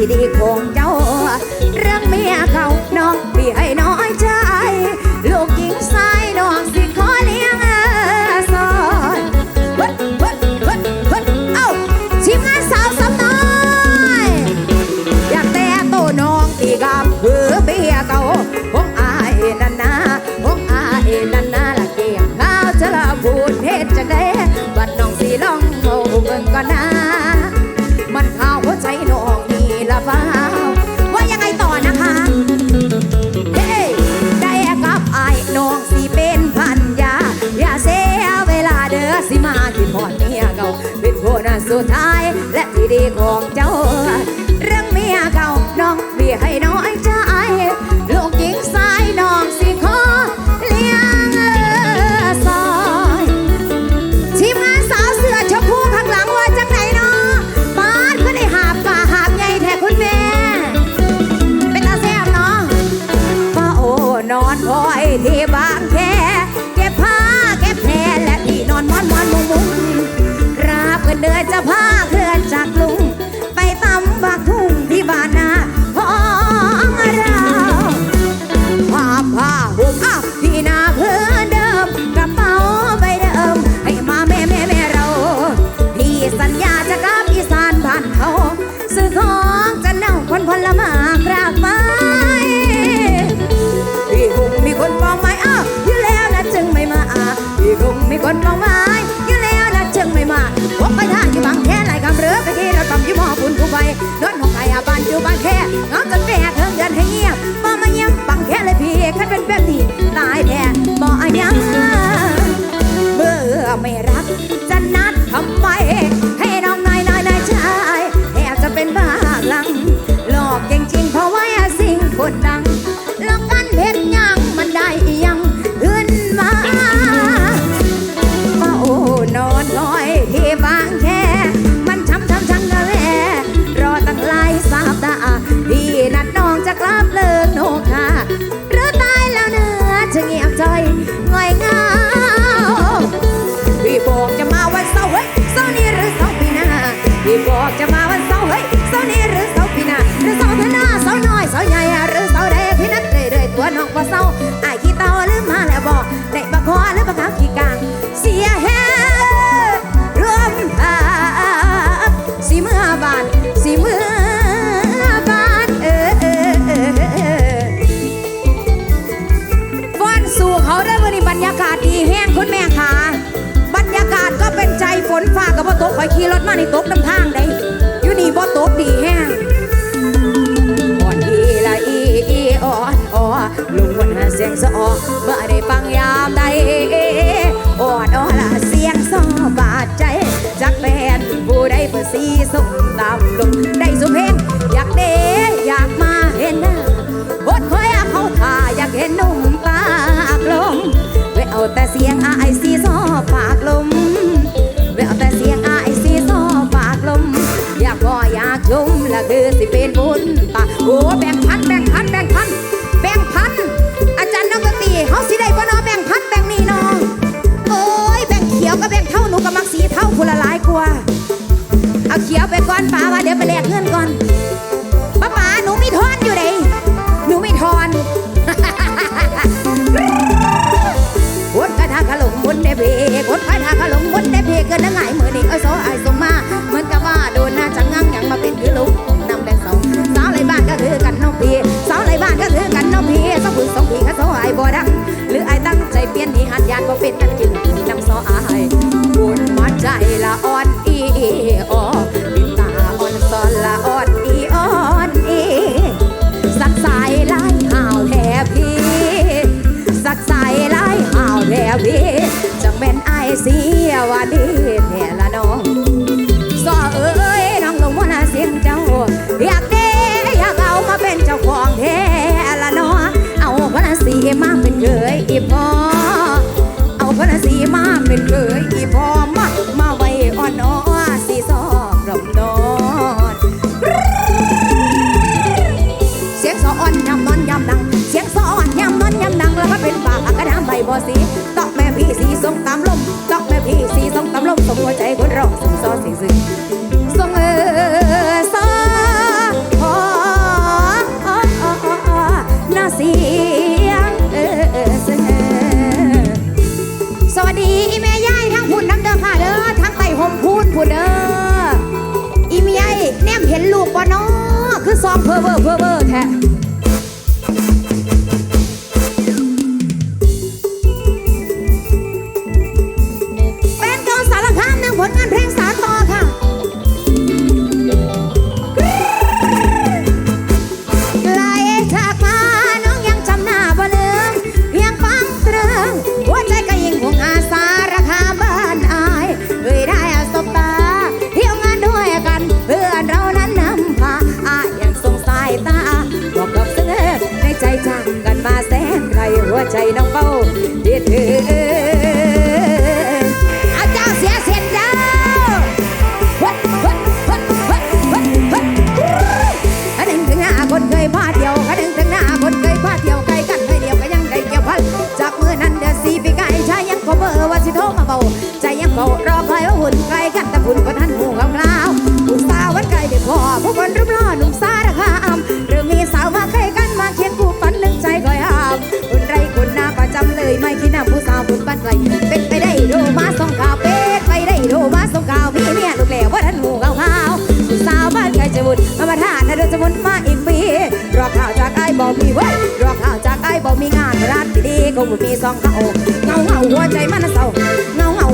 ที่ดีของเจ้า เรื่องเมียเก่าน้องพี่ปียน้อง สุดท้าย และที่ดีของเจ้า เรื่องเมียเก่าน้องเบียให้น้อยใจลูกหญิงสายน้องสิขอเลี้ยงซอยทีมงานสาวเสื้อชมพูข้างหลังว่าจังไหนเนาะบ้านก็ได้หาบป่าหาบใหญ่แท้คุณแม่ เป็นตาแซ่บเนาะป้าโอนอนคอยที่บางแคเก็บผ้าเก็บแพรและที่นอนมอนมอนมุงมุง เดือจะพาเคลื่อนจากลุง วยนอนห้องไก่บ้านอยู่บ้านแค่ คอยขี่รถมาในตกน้ำทางได้อยู่นี่บ่ตกดีแห้งอ่อนอีละอีอีอ่อนอ่อลุงวันหาเสียงสะออบ่ได้ฟังยา นไกลกันแต่คุณก็ท่านหูกำลาวผู้สาววันไกลได้พอผู้คนรูปหล่อหนุ่มสาระคำมหรือมีสาวมาใครกันมาเขียนผู้ฝันลึงใจก็ยามคนไรคนหน้าประจำเลยไม่คิดหน้าผู้สาวคนบ้านไกลเป็นไปได้ดูมาส่งข่าวเป็นไปได้ดูมาส่งข่าวพี่เมียลูกแหล่ว่าทันหูกำลาวผู้สาวบ้านไกลจะบุญมาประทานนะโดนจะบุญมาอีกปีรอข่าวจากไอ้บอกมีเว้ยรอข่าวจากไอ้บอกมีงานร้านดีๆคงมีสองเขาเงาเงาหัวใจมันเศร้าเงาเงา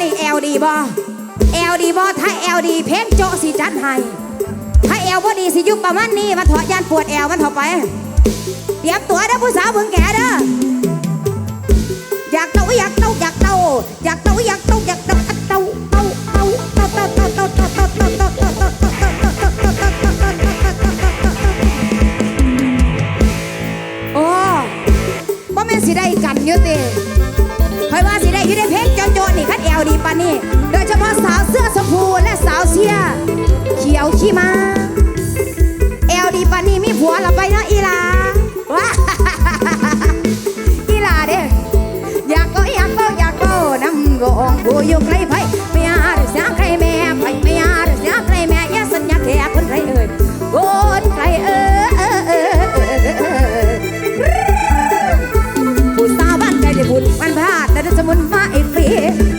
นี่อลดีบอแอลดีบอถ้าอลดีเพชรโจสีจันไห้ถ้าอลบอดีสิยุบประมาณนี้มาถอดยานปวดแอลมันถอดไปเตรียมตัวเด้อผู้สาวเพิ่งแก่เด้ออยากเต้าอยากเต้าอยากเต้าอยากเต้าอยากเต้าอยากเต้าเต้าเต้าเต้าเต้าเต้าเต้า นาะอีหลาว้าอีหลาเด้อยากก็อยากก็อยากก็น้ำบ่องผู้อยู่ไกลไผไม่อาจเสียใครแม่ไผไม่อาจเสียใครแม่ย่าสัญญาแค่คนใครเอ่ยคนใครเอ่ยผู้สาวบ้านใจได้บุญมันพลาดแต่สมุนมาไอ้ฟรี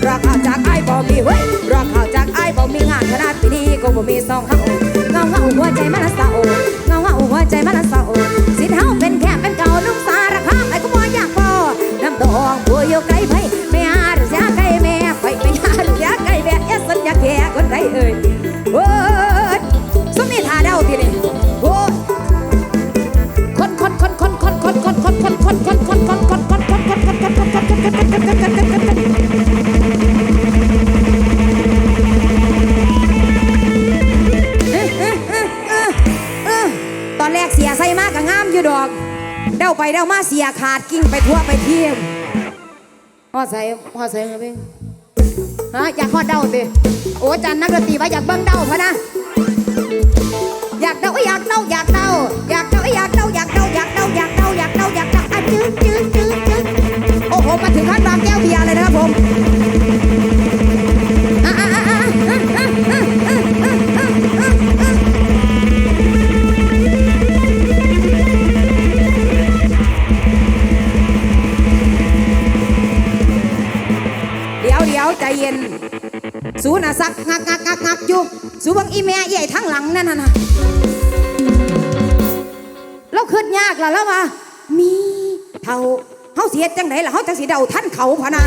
รอข่าวจากไอ้บ่มีเว้ยรอข่าวจากไอ้บ่มีงานขนาดปีนี้ก็บ่มีสองเฮ เดาไปเดามาเสียขาดกิ้งไปทั่วไปเที่ยวพ่อใส่พ่อใส่เงเพ่ฮะอยากฮอเดาสิโอ้จันนักดนตรีว่าอยากเบิ้งเดาพะนะ อยากเดาอยากเดาอยากเดาอยากเดาอยาก เย็น สูน่ะซักงักงักงักงักอยู่ สูบังอีแม่ใหญ่ทั้งหลังนั่นน่ะนะเราขึ้นยากล่ะแล้ววะมีเท่าเขาเสียจังไหนล่ะเขาจังสีเดาท่านเขาพะนะ